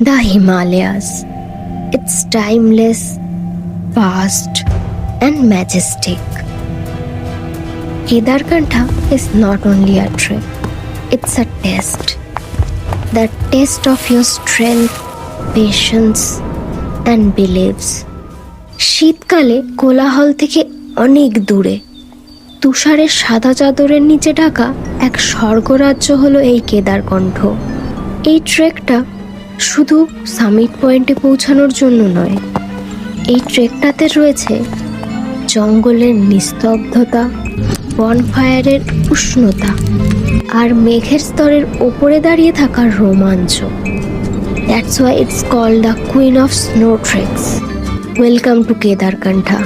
The Himalayas. It's timeless, vast, and majestic. Kedarkantha is not only a trip, it's a test. The test of your strength, patience, and beliefs. শীতকালে কোলাহল থেকে অনেক দূরে তুষারের সাদা চাদরের নিচে ঢাকা এক স্বর্গরাজ্য হলো এই কেদারকণ্ঠ এই ট্রেকটা শুধু সামিট পয়েন্টে পৌঁছানোর জন্য নয়, এই ট্রেকটাতে রয়েছে জঙ্গলের নিস্তব্ধতা বনফায়ারের উষ্ণতা আর মেঘের স্তরের ওপরে দাঁড়িয়ে থাকার রোমাঞ্চ। That's why it's call the queen of snow treks welcome to Kedarkantha